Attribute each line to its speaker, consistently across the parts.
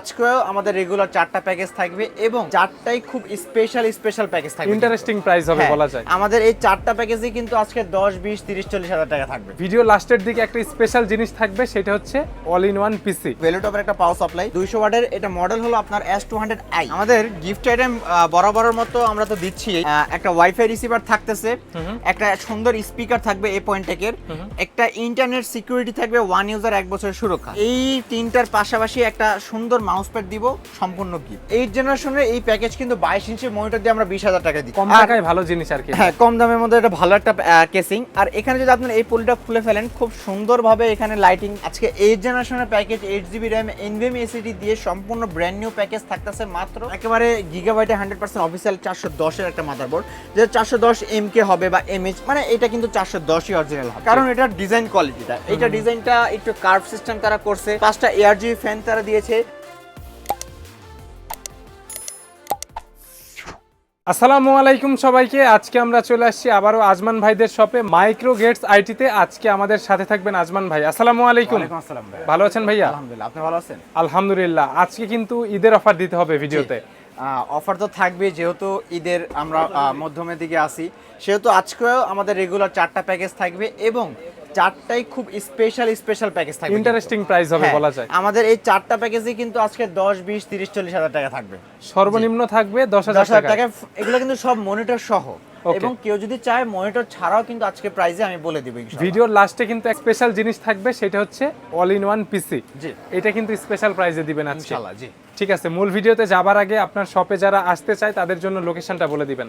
Speaker 1: আজকেও আমাদের রেগুলার চারটা প্যাকেজ থাকবে এবং চারটাই খুব স্পেশাল স্পেশাল প্যাকেজ থাকবে
Speaker 2: ইন্টারেস্টিং প্রাইস হবে
Speaker 1: হ্যাঁ,
Speaker 2: বলা যায়।
Speaker 1: আমাদের এই চারটা প্যাকেজে কিন্তু আজকে দশ বিশ তিরিশ চল্লিশ হাজার টাকা থাকবে।
Speaker 2: ভিডিও লাস্টের দিকে একটা স্পেশাল জিনিস থাকবে সেটা হচ্ছে অল ইন ওয়ান পিসি
Speaker 1: ভেলোটপের একটা পাওয়ার সাপ্লাই দুইশো ওয়াটের এটা মডেল হলো আপনার এস টু হান্ড্রেড আই আমাদের গিফট আইটেম বরাবরের মতো আমরা তো দিচ্ছি। একটা ওয়াইফাই রিসিভার থাকতেছে। একটা সুন্দর স্পিকার থাকবে এ পয়েন্ট টেকের একটা ইন্টারনেট সিকিউরিটি থাকবে ওয়ান ইউজার এক বছরের সুরক্ষা। এই তিনটার পাশাপাশি একটা সুন্দর মাউস প্যাড দিব সম্পূর্ণ গিফট এইট জেনারেশনের এই প্যাকেজ কিন্তু বাইশ ইঞ্চি মনিটর দিয়ে আমরা বিশ হাজার টাকা দিই
Speaker 2: কম টাকায় ভালো জিনিস আর কি।
Speaker 1: হ্যাঁ কম দামের মধ্যে এটা ভালো একটা কেসিং আর এখানে যদি আপনার এই পলিটা খুলে ফেলেন খুব সুন্দরভাবে এখানে লাইটিং আজকে এইট জেনারেশনের package eight GB RAM NVM SSD দিয়ে সম্পূর্ণ ব্র্যান্ড নিউ প্যাকেজ থাকতেছে মাত্র একেবারে গিগাবাইটে হান্ড্রেড পার্সেন্ট অফিসিয়াল চারশো দশের একটা মাদারবোর্ড যে চারশো দশ এম কে হবে বা এমএইচ মানে এটা কিন্তু চারশো দশই অরিজিনাল হবে। কারণ এটার ডিজাইন কোয়ালিটিটা এটা ডিজাইনটা একটু কার্ভ সিস্টেম তারা করছে পাঁচটা এয়ার জিবি ফ্যান তারা দিয়েছে
Speaker 2: আসসালামু আলাইকুম সবাইকে। আজকে আমরা চলে আসছি আবারও আজমান ভাইদের শপে মাইক্রো গেটস আইটিতে। আজকে আমাদের সাথে থাকবেন আজমান ভাই। আসসালামু আলাইকুম।
Speaker 1: আসসালাম ভাই
Speaker 2: ভালো আছেন ভাইয়া?
Speaker 1: আলহামদুলিল্লাহ। আপনি ভালো আছেন?
Speaker 2: আলহামদুলিল্লাহ। আজকে কিন্তু ঈদের অফার দিতে হবে ভিডিওতে।
Speaker 1: অফার তো থাকবে যেহেতু ঈদের আমরা মধ্যমের দিকে আসি সেহেতু আজকেও আমাদের রেগুলার চারটা প্যাকেজ থাকবে এবং চারটাই খুব স্পেশাল স্পেশাল প্যাকেজ থাকবে
Speaker 2: ইন্টারেস্টিং প্রাইস হবে
Speaker 1: হ্যাঁ,
Speaker 2: বলা যায়।
Speaker 1: আমাদের এই চারটা প্যাকেজে কিন্তু আজকে দশ বিশ তিরিশ চল্লিশ হাজার টাকা থাকবে।
Speaker 2: সর্বনিম্ন থাকবে টাকা
Speaker 1: টাকা এগুলো কিন্তু সব মনিটর সহ। এবং কেউ যদি চায় মনিটর ছাড়াও কিন্তু আজকে প্রাইসে আমি বলে দিব।
Speaker 2: ভিডিওর লাস্টে কিন্তু এক স্পেশাল জিনিস থাকবে সেটা হচ্ছে অল ইন ওয়ান পিসি এটা কিন্তু স্পেশাল প্রাইসে দিবেন আজকে।
Speaker 1: ইনশাআল্লাহ জি।
Speaker 2: ঠিক আছে মূল ভিডিওতে যাবার আগে আপনার শপে যারা আসতে চায় তাদের জন্য লোকেশনটা বলে দিবেন।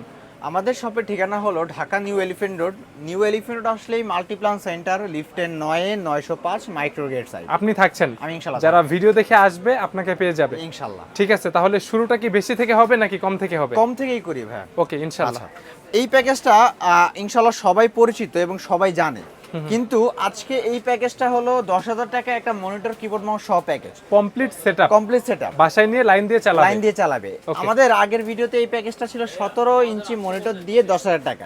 Speaker 1: আমাদের শপের ঠিকানা হলো Dhaka new elephant road. New elephant road আসলেই মাল্টিপ্লান সেন্টার লিফটের নয়ে নয়শো পাঁচ মাইক্রো গেট সাইড
Speaker 2: আপনি থাকছেন।
Speaker 1: আমি ইনশাল্লাহ
Speaker 2: যারা ভিডিও দেখে আসবে আপনাকে পেয়ে যাবে।
Speaker 1: ইনশাল্লাহ
Speaker 2: ঠিক আছে তাহলে শুরুটা কি বেশি থেকে হবে নাকি কম থেকে হবে?
Speaker 1: কম থেকেই করি ভাই
Speaker 2: ওকে ইনশাল্লাহ
Speaker 1: এই প্যাকেজটা ইনশাল্লাহ সবাই পরিচিত এবং সবাই জানে। কিন্তু আজকে এই প্যাকেজটা হলো দশ হাজার টাকা একটা মনিটর কিবোর্ড মাউস সহ package
Speaker 2: complete setup
Speaker 1: complete setup
Speaker 2: বাসায় নিয়ে লাইন দিয়ে চালাবে?
Speaker 1: লাইন দিয়ে চালাবে। আমাদের আগের ভিডিওতে এই প্যাকেজটা ছিল সতেরো ইঞ্চি মনিটর দিয়ে দশ হাজার টাকা।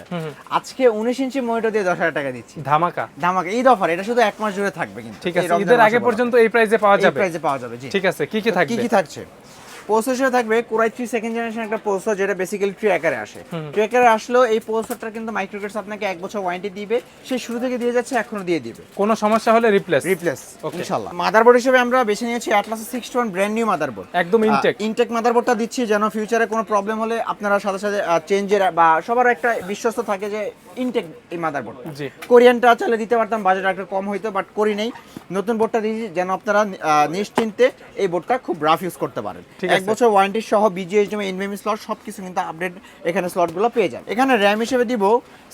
Speaker 1: আজকে উনিশ ইঞ্চি মনিটর দিয়ে দশ হাজার টাকা দিচ্ছি।
Speaker 2: ধামাকা।
Speaker 1: ধামাকে। এই অফার এটা শুধু এক মাস জুড়ে থাকবে কিন্তু।
Speaker 2: ঠিক আছে ঈদের আগে পর্যন্ত এই প্রাইসে পাওয়া
Speaker 1: এই
Speaker 2: যাবে?
Speaker 1: প্রাইসে পাওয়া যাবে জি।
Speaker 2: ঠিক আছে কি কি থাকবে
Speaker 1: কি কি থাকছে? প্রসেসর থাকবে core i three second generation একটা প্রসেসর যেটা বেসিক্যালি ট্রি আকারে আসে। ট্রি আকারে আসলেও এই প্রসেসরটা কিন্তু মাইক্রোগেটস আপনাকে এক বছর ওয়ারেন্টি দিবে। সে শুরু থেকে দিয়ে যাচ্ছে এখনও দিয়ে দিবে।
Speaker 2: কোনো সমস্যা হলে রিপ্লেস
Speaker 1: রিপ্লেস. ইনশাআল্লাহ। মাদারবোর্ড হিসেবে আমরা বেছে নিয়েছি Atlas sixty one brand new motherboard
Speaker 2: একদম ইনটেক
Speaker 1: ইনটেক মাদারবোর্ডটা দিচ্ছি যেন ফিউচারে কোনো প্রবলেম হলে আপনারা সাথে সাথে চেঞ্জের বা সবার একটা বিশ্বস্ত থাকে যে ইনটেক এই মাদারবোর্ড কোরিয়ানটা চাইলে দিতে পারতাম বাজেট একটু কম হইতো বাট করি নেই। নতুন বোর্ডটা দিয়েছি যেন আপনারা নিশ্চিন্তে এই বোর্ডটা খুব রাফ ইউজ করতে পারেন।
Speaker 2: ঠিক
Speaker 1: এক বছর ওয়ারেন্টি সহ বিজিএসডিএম এনভিএম স্লট সব কিছু কিন্তু আপডেট এখানে স্লটগুলো পেয়ে যাবে। এখানে র্যাম হিসেবে দিব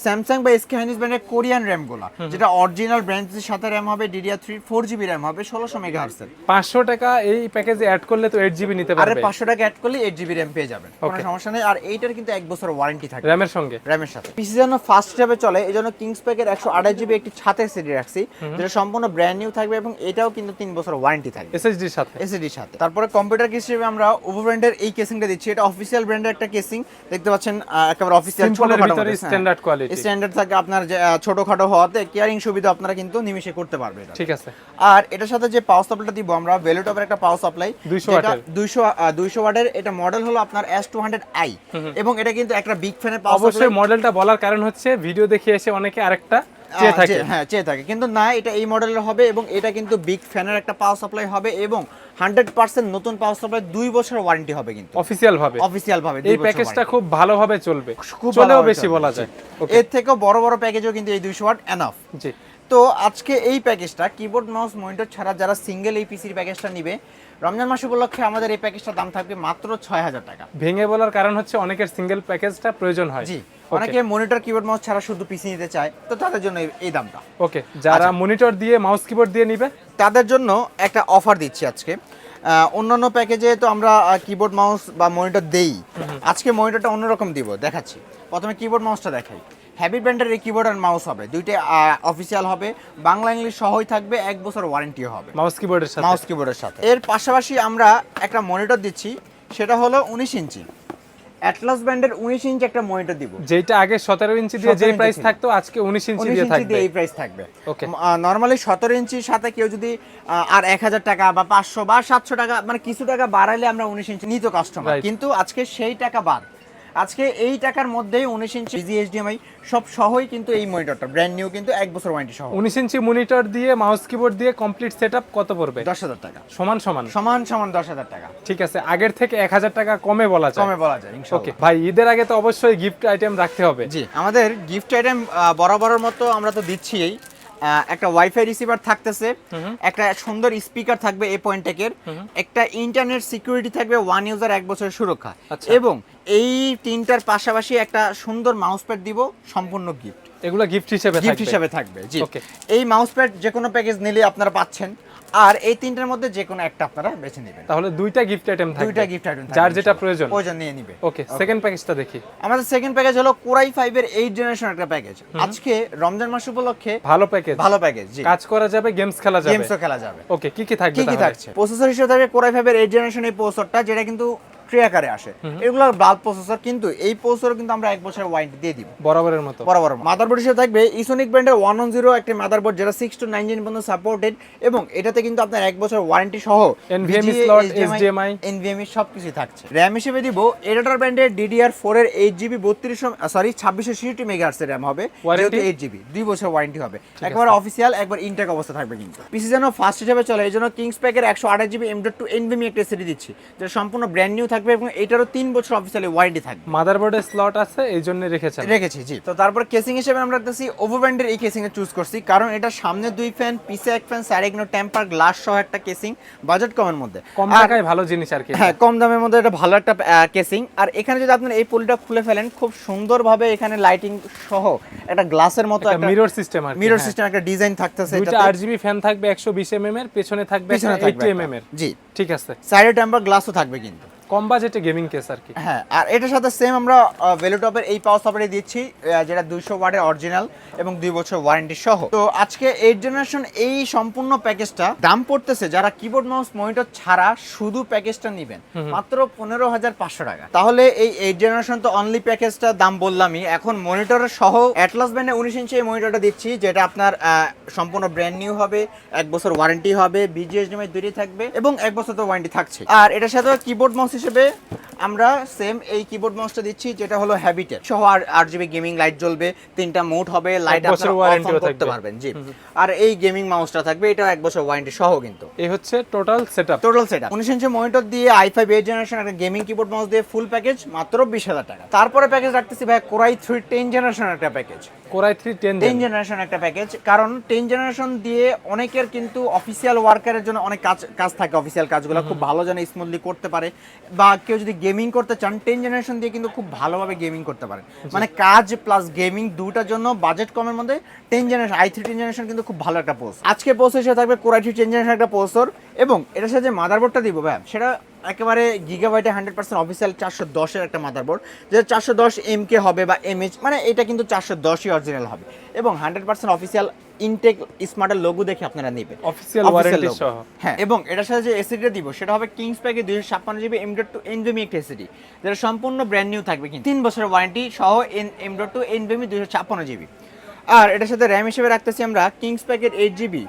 Speaker 1: স্যামসাং বা এসকে হাইনিস ব্র্যান্ডের কোরিয়ান র্যামগুলো যেটা অরিজিনাল ব্র্যান্ডের সাথে র্যাম হবে DDR three four GB RAM হবে ষোলোশো মেগাহার্সের
Speaker 2: পাঁচশো টাকা এই প্যাকেজে অ্যাড করলে তো এইট জিবি নিতে
Speaker 1: আরে
Speaker 2: পারবে।
Speaker 1: পাঁচশো টাকা অ্যাড করলে এইট জিবি র্যাম পেয়ে যাবেন কোনো সমস্যা নেই। আর এইটার কিন্তু এক বছর ওয়ারেন্টি থাকে।
Speaker 2: র্যামের সঙ্গে?
Speaker 1: র্যামের সাথে। পিসি যেন ফাস্ট হিসাবে চলে এই জন্য কিংস প্যাকের একশো আঠাশ জিবি একটি ছাতের সিডি রাখছি যেটা সম্পূর্ণ ব্র্যান্ড নিউ থাকবে এবং এটাও কিন্তু তিন বছর ওয়ারেন্টি থাকবে।
Speaker 2: এসএসডির সাথে।
Speaker 1: এসিডির সাথে। তারপরে কম্পিউটার হিসেবে আমরা ওভো ব্র্যান্ডের এই কেসিংটা দিচ্ছি। এটা অফিসিয়াল ব্র্যান্ডের একটা কেসিং দেখতে পাচ্ছেন একেবারে অফিসিয়াল
Speaker 2: ভিতরে standard quality।
Speaker 1: স্ট্যান্ডার্ড থাকে আপনার ছোটখাটো হওয়াতে কেয়ারিং সুবিধা আপনারা কিন্তু নিমিশে করতে পারবে এটা।
Speaker 2: ঠিক আছে।
Speaker 1: আর এটার সাথে যে পাওয়ার সাপ্লাইটা দিব আমরা ভেলোটপের একটা পাওয়ার সাপ্লাই
Speaker 2: 200 ওয়াটের।
Speaker 1: দুইশো দুইশো ওয়াটের এটা মডেল হলো আপনার এস টু হান্ড্রেড আই এবং এটা কিন্তু একটা বিগ ফ্যানের পাওয়ার
Speaker 2: অবশ্যই মডেলটা বলার কারণ হচ্ছে ভিডিও দেখে এসে অনেকে আরেকটা
Speaker 1: হ্যাঁ চেয়ে থাকে। কিন্তু না এটা এই মডেলের হবে এবং এটা কিন্তু বিগ ফ্যানের একটা পাওয়ার সাপ্লাই হবে এবং হান্ড্রেড পার্সেন্ট নতুন পাওয়ার সাপ্লাই দুই বছর ওয়ারেন্টি হবে কিন্তু।
Speaker 2: অফিসিয়াল ভাবে।
Speaker 1: অফিসিয়াল ভাবে
Speaker 2: এই প্যাকেজটা। খুব ভালোভাবে চলবে।
Speaker 1: খুব
Speaker 2: চলেও বেশি বলা যায়।
Speaker 1: এর থেকেও বড় বড় প্যাকেজও কিন্তু এই দুইশো ওয়াট এনাফ
Speaker 2: জি।
Speaker 1: তো আজকে এই প্যাকেজটা কিবোর্ড মাউস মনিটর ছাড়া যারা সিঙ্গেল এই পিসির প্যাকেজটা নিবে রমজান মাস উপলক্ষে আমাদের এই প্যাকেজটার দাম থাকবে মাত্র ছয় হাজার টাকা।
Speaker 2: ভেঙে বলার কারণ হচ্ছে অনেকের সিঙ্গেল প্যাকেজটা প্রয়োজন হয়।
Speaker 1: জি অনেকে মনিটর কিবোর্ড মাউস ছাড়া শুধু পিসি নিতে চায় তো তাদের জন্য এই- দামটা।
Speaker 2: ওকে যারা
Speaker 1: আচ্ছা।
Speaker 2: মনিটর দিয়ে মাউস কিবোর্ড দিয়ে নিবে?
Speaker 1: তাদের জন্য একটা অফার দিচ্ছি আজকে। অন্যান্য প্যাকেজে তো আমরা কিবোর্ড মাউস বা মনিটর দেই। আজকে মনিটরটা অন্যরকম দিব দেখাচ্ছি। প্রথমে কিবোর্ড মাউসটা দেখাই। হ্যাভি ব্র্যান্ডের এই কিবোর্ড আর মাউস হবে। দুইটা অফিসিয়াল হবে। বাংলা ইংলিশ সহই থাকবে এক বছর ওয়ারেন্টিও হবে।
Speaker 2: মাউস কিবোর্ডের সাথে?
Speaker 1: মাউস কিবোর্ডের সাথে। এর পাশাপাশি আমরা একটা মনিটর দিচ্ছি সেটা হলো উনিশ ইঞ্চি। অ্যাটলাস ব্র্যান্ডের উনিশ ইঞ্চি একটা মনিটর দিব।
Speaker 2: যেটা আগে সতেরো ইঞ্চি দিয়ে
Speaker 1: 17
Speaker 2: যে প্রাইস থাকতো আজকে উনিশ ইঞ্চি দিয়ে থাকবে।
Speaker 1: এই প্রাইস থাকবে।
Speaker 2: Okay.
Speaker 1: নর্মালি সতেরো ইঞ্চির সাথে কেউ যদি আর এক হাজার টাকা বা পাঁচশো বা সাতশো টাকা মানে কিছু টাকা বাড়াইলে আমরা উনিশ ইঞ্চি নিত কাস্টমার কিন্তু আজকে সেই টাকা বাদ। আজকে এই টাকার মধ্যেই উনিশ ইঞ্চি এইচডিএমআই সব সহই কিন্তু এই মনিটরটা ব্র্যান্ড নিউ কিন্তু এক বছর ওয়ারেন্টি সহ।
Speaker 2: উনিশ ইঞ্চি মনিটর দিয়ে মাউস কিবোর্ড দিয়ে কমপ্লিট সেট কত পড়বে?
Speaker 1: দশ হাজার টাকা।
Speaker 2: সমান সমান?
Speaker 1: সমান সমান দশ হাজার টাকা।
Speaker 2: ঠিক আছে আগের থেকে এক হাজার টাকা কমে বলা যায়।
Speaker 1: কমে বলা যায়
Speaker 2: ওকে ভাই ঈদের আগে তো অবশ্যই গিফট আইটেম রাখতে হবে।
Speaker 1: জি আমাদের গিফট আইটেম বরাবরের মতো আমরা তো দিচ্ছিই আহ, একটা ওয়াইফাই রিসিভার থাকতেছে একটা সুন্দর স্পিকার থাকবে এই পয়েন্টেকের একটা ইন্টারনেট সিকিউরিটি থাকবে ওয়ান ইউজার এক বছরের সুরক্ষা।
Speaker 2: আচ্ছা।
Speaker 1: এবং এই তিনটার পাশাপাশি একটা সুন্দর মাউস প্যাড দিব সম্পূর্ণ গিফট
Speaker 2: এগুলো গিফট হিসেবে
Speaker 1: গিফট
Speaker 2: হিসেবে
Speaker 1: হিসাবে থাকবে জি। এই মাউস প্যাড যে কোনো প্যাকেজ নিলে আপনারা পাচ্ছেন। আর এই তিনটার মধ্যে যে কোনো একটা আপনারা বেছে নেবেন।
Speaker 2: তাহলে দুইটা গিফট আইটেম থাকবে।
Speaker 1: দুইটা গিফট আইটেম
Speaker 2: যার যেটা প্রয়োজন।
Speaker 1: প্রয়োজন নিয়ে নেবে।
Speaker 2: ওকে সেকেন্ড প্যাকেজটা দেখি।
Speaker 1: আমাদের সেকেন্ড প্যাকেজ হলো কোরাই ফাইভের এইট জেনারেশন একটা প্যাকেজ আজকে রমজান মাস উপলক্ষে
Speaker 2: ভালো প্যাকেজ
Speaker 1: ভালো প্যাকেজ জি।
Speaker 2: কাজ করা যাবে গেমস খেলা যাবে।
Speaker 1: গেমসও খেলা যাবে।
Speaker 2: ওকে কি কি থাকবে
Speaker 1: কি কি
Speaker 2: থাকবে
Speaker 1: থাকছে? প্রসেসর হিসেবে থাকবে কোরাই ফাইভের এইট জেনারেশন এই প্রসেসরটা যেটা কিন্তু ট্রে আকারে আসে। এগুলোর বাল্ব প্রসেসর কিন্তু এই প্রসেসর কিন্তু আমরা এক বছরের ওয়ারেন্টি দিয়ে দিব।
Speaker 2: বরাবরের মতো।
Speaker 1: বরাবর মাদারবোর্ড হিসেবে থাকবে ইসোনিক ব্র্যান্ডের ওয়ান ওয়ান জিরো একটি মাদারবোর্ড যেটা সিক্স টু নাইন জেন পর্যন্ত সাপোর্টেড এবং এটাতে কিন্তু আপনার এক বছর ওয়ারেন্টি সহ
Speaker 2: NVMe slot, HDMI
Speaker 1: এনভিএমই সব কিছু থাকছে। র্যাম হিসেবে দিব এডাটার ব্র্যান্ডের ডিডিআর ফোর এর এইট জিবি বত্রিশশো সরি ছাব্বিশশো ছিষট্টি মেগাহার্সের র্যাম হবে? যেহেতু এইট জিবি দুই বছর ওয়ারেন্টি হবে। একবার অফিসিয়াল একবার ইনটেক অবস্থা থাকবে কিন্তু। পিসি যেন ফার্স্ট হিসেবে চলে এই জন্য কিংস প্যাকের একশো আঠাশ GB M dot two NVMe একটা এসিডি দিচ্ছি যেটা সম্পূর্ণ ব্র্যান্ড নিউ থাকবে এবং এটারও তিন বছর অফিসিয়ালি ওয়ারেন্টি থাকবে।
Speaker 2: মাদারবোর্ডের স্লট আছে এই জন্য রেখেছেন।
Speaker 1: রেখেছি জি। তো তারপর কেসিং হিসেবে আমরা রাখতেছি ওভো ব্র্যান্ডের এই কেসিং চুজ করছি কারণ এটা সামনে দুই ফ্যান পিছে এক ফ্যান সাইডে কোনো টেম্পার গ্লাস সহ একটা কেসিং বাজেট কমের মধ্যে।
Speaker 2: কম টাকায় ভালো জিনিস আর কি।
Speaker 1: হ্যাঁ কম দামের মধ্যে এটা ভালো একটা কেসিং আর এখানে যদি আপনি এই পলিটা খুলে ফেলেন খুব সুন্দরভাবে এখানে লাইটিং সহ একটা গ্লাসের মতো একটা
Speaker 2: মিরর সিস্টেম আর
Speaker 1: মিরর সিস্টেম একটা ডিজাইন থাকতেছে
Speaker 2: দুইটা
Speaker 1: এটাতে।
Speaker 2: আট জিবি ফ্যান থাকবে একশো বিশ এম এর পেছনে থাকবে
Speaker 1: পিছনে থাকবে
Speaker 2: এইটি এম
Speaker 1: একটা।
Speaker 2: এর
Speaker 1: জি।
Speaker 2: ঠিক আছে।
Speaker 1: সাইডে টেম্পার গ্লাসও থাকবে কিন্তু।
Speaker 2: কম বাজেটে গেমিং কেস আর কি।
Speaker 1: হ্যাঁ আর এটার সাথে সেম আমরা ভেলোটপের এই পাওয়ার সাপ্লাই দিচ্ছি যেটা দুইশো ওয়াটের অরিজিনাল এবং দুই বছর ওয়ারেন্টি সহ। তো আজকে এইট জেনারেশন এই সম্পূর্ণ প্যাকেজটা দাম পড়তেছে যারা কিবোর্ড মাউস মনিটর ছাড়া শুধু প্যাকেজটা নেবেন মাত্র পনেরো হাজার পাঁচশো টাকা। তাহলে এই এইট জেনারেশন তো অনলি প্যাকেজটা দাম বললামই এখন মনিটরের সহ অ্যাটলাস ব্র্যান্ডে উনিশ ইঞ্চি এই মনিটরটা দিচ্ছি যেটা আপনার সম্পূর্ণ ব্র্যান্ড নিউ হবে এক বছর ওয়ারেন্টি হবে বিজিএসডিএমআই দুইটি থাকবে এবং এক বছর তো ওয়ারেন্টি থাকছে। আর এটার সাথে কিবোর্ড মাউস হিসেবে আমরা সেম এই কিবোর্ড মাউসটা দিচ্ছি যেটা হলো হ্যাবিটের সহ আর আট জিবি গেমিং লাইট জ্বলবে তিনটা মোড হবে লাইট
Speaker 2: বছর warranty
Speaker 1: করতে পারবেন জি। আর এই গেমিং মাউসটা থাকবে এটা এক বছর ওয়ারেন্টি সহ কিন্তু।
Speaker 2: এই হচ্ছে টোটাল সেটআপ
Speaker 1: টোটাল সেট উনিশ ইঞ্চি মনিটর দিয়ে আই ফাইভ এইট জেনারেশন একটা গেমিং কিবোর্ড মাউস দিয়ে ফুল প্যাকেজ মাত্র বিশ হাজার টাকা। তারপরে প্যাকেজ রাখতেছি ভাই core i three ten generation একটা package
Speaker 2: core i three ten
Speaker 1: ten generation একটা প্যাকেজ কারণ টেন জেনারেশন দিয়ে অনেকের কিন্তু অফিসিয়াল ওয়ার্কারের জন্য অনেক কাজ কাজ থাকে অফিসিয়াল কাজগুলো। খুব ভালো যেন স্মুথলি করতে পারে। বা কেউ যদি গেমিং করতে চান টেন জেনারেশন দিয়ে কিন্তু খুব ভালোভাবে গেমিং করতে পারেন মানে কাজ প্লাস গেমিং দুটার জন্য বাজেট কমের মধ্যে ten generation I three ten generation কিন্তু খুব ভালো একটা পোস্ট আজকে পোস্ট হিসেবে থাকবে কোরাই থ্রি টেন জেনারেশন একটা পোস্টর এবং এটার সাথে যে মাদারবোর্ডটা দিব ভাই সেটা একেবারে গিগাবাইটে হান্ড্রেড পার্সেন্ট অফিসিয়াল চারশো দশের একটা মাদারবোর্ড যে চারশো দশ এম কে হবে বা এমএইচ মানে এটা কিন্তু চারশো দশই অরিজিনাল হবে এবং হান্ড্রেড পার্সেন্ট অফিসিয়াল ইনটেক স্মার্টের লোগো দেখে আপনারা নেবেন
Speaker 2: warranty
Speaker 1: logo।
Speaker 2: সহ।
Speaker 1: হ্যাঁ এবং এটার সাথে যে এসিডিটা দিব সেটা হবে কিংস প্যাকে দুইশো ছাপ্পান্ন GB M dot two NVMe একটা এসিডি যেটা সম্পূর্ণ ব্র্যান্ড নিউ থাকবে কিন্তু তিন বছরের ওয়ারেন্টি সহ N M dot two NVMe দুইশো ছাপ্পান্ন জিবি আর এটার সাথে র্যাম হিসেবে রাখতেছি আমরা কিংস প্যাকের এইট জিবি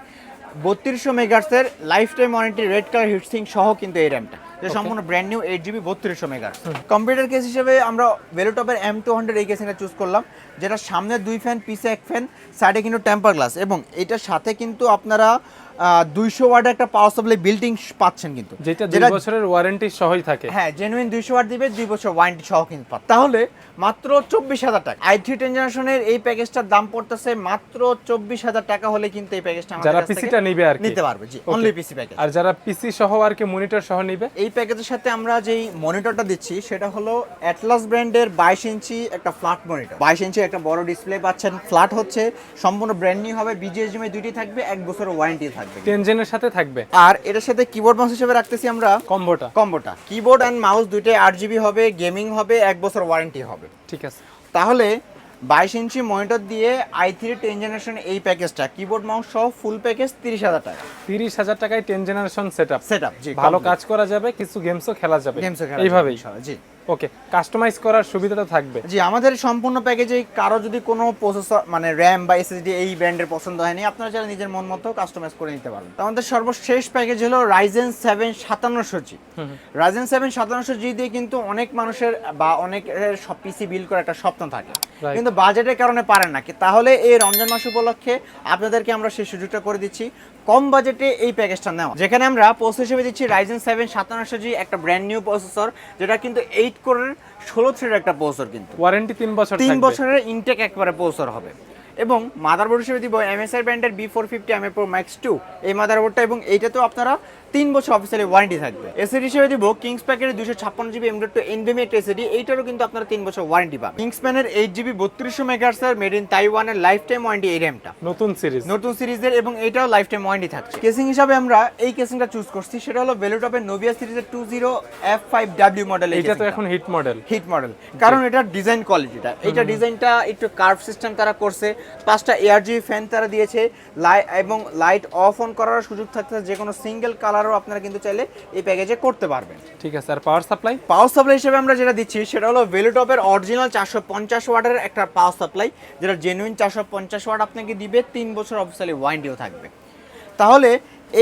Speaker 1: বত্রিশশো মেগার্সের life time warranty red colour heatsink সহ কিন্তু এই র্যামটা যে সম্পূর্ণ ব্র্যান্ড নিউ এইট জিবি বত্রিশশো মেগার্স কম্পিউটার কেস হিসেবে আমরা ভেলোটপের এম টু হান্ড্রেড এই কেসিংটা চুজ করলাম যেটা সামনে দুই ফ্যান পিসে এক ফ্যান সাইডে কিন্তু টেম্পার গ্লাস এবং এটার সাথে কিন্তু আপনারা দুইশো ওয়ার্ডের একটা পাওয়ার সাপ্লাই বিল্ডিং পাচ্ছেন কিন্তু।
Speaker 2: যেটা দুই বছরের ওয়ারেন্টি সহই থাকে।
Speaker 1: হ্যাঁ জেনুইন দুইশো ওয়াট দিবে দুই বছর ওয়ারেন্টি সহ কিন্তু পাচ্ছেন। তাহলে মাত্র চব্বিশ হাজার টাকা। আই থ্রি টেন জেনারেশনের এই প্যাকেজটার দাম পড়তেছে মাত্র চব্বিশ হাজার টাকা হলে কিন্তু এই প্যাকেজটা
Speaker 2: যারা পিসিটা নিবে আর
Speaker 1: নিতে পারবে জি অনলি পিসি প্যাকেজ
Speaker 2: আর যারা পিসি সহ আর কি মনিটর সহ নিবে?
Speaker 1: এই প্যাকেজের সাথে আমরা যেই মনিটরটা দিচ্ছি সেটা হলো অ্যাটলাস ব্র্যান্ডের বাইশ ইঞ্চি একটা ফ্ল্যাট মনিটর বাইশ ইঞ্চি একটা বড় ডিসপ্লে পাচ্ছেন। ফ্ল্যাট হচ্ছে সম্পূর্ণ ব্র্যান্ড নিউ হবে বিজিএসডিএমআই দুইটি থাকবে এক বছরের ওয়ারেন্টি থাকবে।
Speaker 2: টেন জেনের সাথে থাকবে।
Speaker 1: আর এটার সাথে কিবোর্ড মাউস হিসেবে রাখতেছি আমরা
Speaker 2: কম্বোটা।
Speaker 1: কম্বোটা। কিবোর্ড অ্যান্ড মাউস দুইটাই আট জিবি হবে গেমিং হবে এক বছর ওয়ারেন্টি হবে।
Speaker 2: ঠিক আছে।
Speaker 1: তাহলে বাইশ ইঞ্চি মনিটর দিয়ে আই থ্রি টেন জেনারেশন এই প্যাকেজটা কিবোর্ড মাউস সহ ফুল প্যাকেজ তিরিশ হাজার টাকা।
Speaker 2: তিরিশ হাজার টাকায় ten generation set up
Speaker 1: set up
Speaker 2: ভালো কাজ করা যাবে কিছু গেমসও খেলা যাবে।
Speaker 1: গেমস
Speaker 2: এইভাবেই।
Speaker 1: জি।
Speaker 2: ওকে কাস্টমাইজ করার সুবিধাটা থাকবে।
Speaker 1: জি আমাদের সম্পূর্ণ প্যাকেজে কারও যদি কোনো প্রসেসর মানে র্যাম বা এসএসডি এই ব্র্যান্ডের পছন্দ হয়নি আপনারা চাইলে নিজের মন মতো কাস্টমাইজ করে নিতে পারবেন। তো আমাদের সর্বশেষ প্যাকেজ হলো রাইজেন সেভেন সাতান্নশো জি রাইজেন সেভেন সাতান্নশো জি দিয়ে কিন্তু অনেক মানুষের বা অনেকের সব পিসি বিল করার একটা স্বপ্ন থাকে। কিন্তু বাজেটের কারণে পারেন না। তাহলে এই রমজান মাস উপলক্ষে আপনাদেরকে আমরা সেই সুযোগটা করে দিচ্ছি। কম বাজেটে এই প্যাকেজটা নেওয়া। যেখানে আমরা পোস্ট হিসেবে দিচ্ছি রাইজেন সেভেন সাতান্নশো জি একটা ব্র্যান্ড নিউ প্রসেসর যেটা কিন্তু এইট কোরের ষোলো থ্রির একটা প্রসেসর কিন্তু।
Speaker 2: ওয়ারেন্টি তিন বছর
Speaker 1: তিন বছরের ইনটেক একবারে প্রসেসর হবে। এবং মাদারবোর্ড হিসেবে দিব এমএসআই ব্র্যান্ডের B four fifty M pro max two এই মাদারবোর্ডটা এবং এইটা তো আপনারা তিন বছর অফিসিয়ালি ওয়ারেন্টি থাকবে। এসিডি হিসেবে দিব কিংস প্যাকের দুশো ছাপ্পান্ন জিবি এম টু এনবিএম একটা এসিডি এইটারও কিন্তু আপনারা তিন বছর ওয়ারেন্টি পাবেন। কিংস প্যানের এইট জিবি বত্রিশশো মেগাহার্সের মেড ইন তাইওয়ানের লাইফ টাইম ওয়ারেন্টি এই র্যামটা
Speaker 2: নতুন সিরিজ
Speaker 1: নতুন সিরিজের এবং এটাও লাইফ টাইম ওয়ারেন্টি থাকছে। কেসিং হিসাবে আমরা এই কেসিংটা চুজ করছি সেটা হলো ভেলুটপের নোভিয়া সিরিজের two zero F five W model
Speaker 2: এটা তো এখন হিট মডেল
Speaker 1: হিট মডেল কারণ এটা ডিজাইন কোয়ালিটিটা এটা ডিজাইনটা একটু কার্ভ সিস্টেম তারা করছে। পাঁচটা এয়ারজি ফ্যান তারা দিয়েছে। লাই এবং লাইট অফ অন করার সুযোগ থাকছে যে কোনো সিঙ্গেল কালারও আপনারা কিন্তু চাইলে এই প্যাকেজে করতে পারবেন।
Speaker 2: ঠিক আছে আর পাওয়ার সাপ্লাই
Speaker 1: পাওয়ার সাপ্লাই হিসেবে আমরা যেটা দিচ্ছি সেটা হলো ভেলুটপের অরিজিনাল চারশো পঞ্চাশ ওয়াটের একটা পাওয়ার সাপ্লাই যেটা জেনুইন চারশো পঞ্চাশ ওয়াট আপনাকে দিবে তিন বছর অফিসিয়ালি ওয়ারেন্টিও থাকবে। তাহলে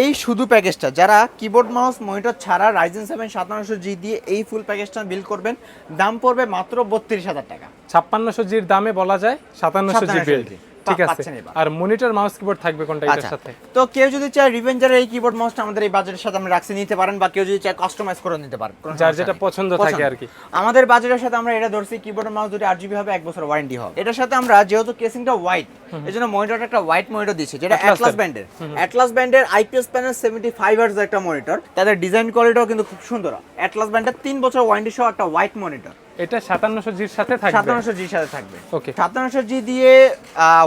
Speaker 1: এই শুধু প্যাকেজটা যারা কিবোর্ড মাউস মনিটর ছাড়া রাইজেন সেভেন সাতান্নশো জি দিয়ে এই ফুল প্যাকেজটা বিল করবেন দাম পড়বে মাত্র বত্রিশ হাজার টাকা।
Speaker 2: ছাপ্পান্নশো জির দামে বলা যায় সাতান্নশো জি
Speaker 1: 57
Speaker 2: বিল্ড
Speaker 1: জি।
Speaker 2: ঠিক আছে। আর মনিটর মাউস কিবোর্ড থাকবে কোনটা এটার
Speaker 1: আচ্ছা।
Speaker 2: সাথে?
Speaker 1: তো কেউ যদি চায় রিভেঞ্জারের এই কিবোর্ড মাউসটা আমাদের এই বাজেটের সাথে আমরা রাখছি নিতে পারেন বা কেউ যদি চায় কাস্টমাইজ করে নিতে পারেন
Speaker 2: যার যেটা পছন্দ থাকে আর কি।
Speaker 1: আমাদের বাজেটের সাথে আমরা এটা ধরছি কিবোর্ড মাউস দুটি আট জিবি হবে এক বছর ওয়ারেন্টি হবে। এটার সাথে আমরা যেহেতু কেসিংটা হোয়াইট এই জন্য মনিটরটা একটা হোয়াইট মনিটর দিচ্ছি যেটা অ্যাটলাস
Speaker 2: এর।
Speaker 1: ব্র্যান্ডের অ্যাটলাস ব্র্যান্ডের আইপিএস প্যানেল সেভেন্টি ফাইভ একটা মনিটর তাদের ডিজাইন কোয়ালিটিও কিন্তু খুব সুন্দর। অ্যাটলাস ব্র্যান্ডের তিন বছর ওয়ারেন্টি সহ একটা হোয়াইট মনিটর
Speaker 2: এটা সাতান্নশো জির সাথে থাকবে?
Speaker 1: সাতান্নশো জি সাথে থাকবে।
Speaker 2: ওকে।
Speaker 1: সাতান্নশো জি দিয়ে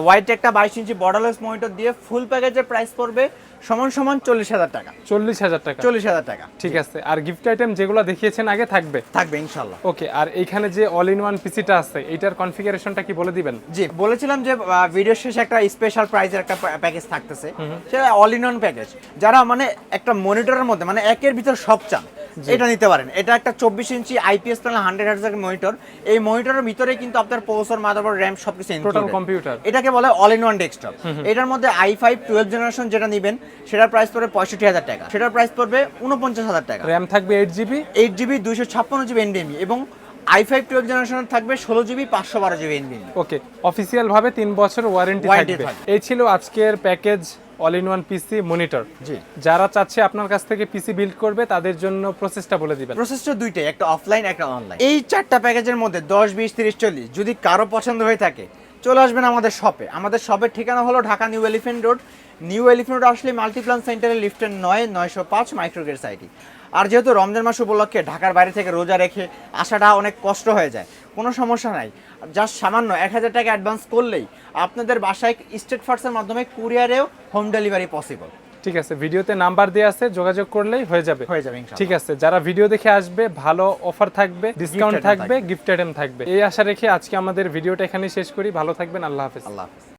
Speaker 1: হোয়াইট একটা বাইশ ইঞ্চি বর্ডারলেস মনিটর দিয়ে ফুল প্যাকেজের প্রাইস পড়বে সমান সমান চল্লিশ হাজার টাকা।
Speaker 2: চল্লিশ হাজার টাকা।
Speaker 1: চল্লিশ হাজার টাকা।
Speaker 2: ঠিক আছে। আর গিফট আইটেম যেগুলো দেখিয়েছেন আগে থাকবে?
Speaker 1: থাকবে ইনশাল্লাহ
Speaker 2: ওকে। আর এইখানে যে অল ইন ওয়ান পিসিটা আছে এইটার কনফিগারেশনটা কি বলে দিবেন?
Speaker 1: জি বলেছিলাম যে ভিডিও শেষে একটা স্পেশাল প্রাইজের একটা প্যাকেজ থাকতেছে। সেটা অল ইন ওয়ান প্যাকেজ যারা মানে একটা মনিটরের মধ্যে মানে একের ভিতর সব চান এটা নিতে পারেন। এটা একটা চব্বিশ ইঞ্চি আইপিএস প্যানেল হান্ড্রেড হার্জের মনিটর এই মনিটরের ভিতরে কিন্তু আপনার প্রসেসর মাদারবোর্ড র্যাম সবকিছু
Speaker 2: টোটাল। কম্পিউটার
Speaker 1: এটাকে বলে অল ইন ওয়ান ডেস্কটপ এটার মধ্যে আই ফাইভ টুয়েলভ জেনারেশন যেটা নেবেন সেটার প্রাইস পড়বে পঁয়ষট্টি হাজার টাকা। সেটার প্রাইস পড়বে উনপঞ্চাশ হাজার টাকা।
Speaker 2: র্যাম থাকবে এইট জিবি
Speaker 1: এইট জিবি দুইশো ছাপ্পান্ন জিবি এনডিএমি এবং আই ফাইভ টুয়েলভ জেনারেশনের থাকবে ষোলো জিবি পাঁচশো বারো জিবি এনবিএমই
Speaker 2: ওকে অফিসিয়াল ভাবে তিন বছর ওয়ারেন্টি থাকবে। এই ছিল আজকের package all in one PC monitor
Speaker 1: জি।
Speaker 2: যারা চাচ্ছে আপনার কাছ থেকে পিসি বিল্ড করবে তাদের জন্য প্রসেসটা বলে দিবেন।
Speaker 1: প্রসেসটা দুইটাই একটা অফলাইন একটা অনলাইন এই চারটা প্যাকেজের মধ্যে দশ বিশ তিরিশ চল্লিশ যদি কারও পছন্দ হয়ে থাকে চলে আসবেন আমাদের শপে আমাদের শপের ঠিকানা হলো Dhaka new elephant road new elephant road আসলে মাল্টিপ্লান সেন্টারে লিফটের নয় নয়শো পাঁচ মাইক্রোগেট সাইটি আর যেহেতু রমজান মাস উপলক্ষে ঢাকার বাইরে থেকে রোজা রেখে আসাটা অনেক কষ্ট হয়ে যায় কোনো সমস্যা নাই। জাস্ট সামান্য এক হাজার টাকা অ্যাডভান্স করলেই আপনাদের বাসায় স্টেট ফার্সের মাধ্যমে কুরিয়ারেও হোম ডেলিভারি পসিবল
Speaker 2: ঠিক আছে ভিডিওতে নাম্বার দেওয়া আছে যোগাযোগ করলেই হয়ে যাবে।
Speaker 1: হয়ে যাবে
Speaker 2: ঠিক আছে যারা ভিডিও দেখে আসবে ভালো অফার থাকবে ডিসকাউন্ট থাকবে গিফট আইটেম থাকবে। এই আশা রেখে আজকে আমাদের ভিডিওটা এখানে শেষ করি। ভালো থাকবেন আল্লাহ হাফেজ।
Speaker 1: আল্লাহ হাফিজ।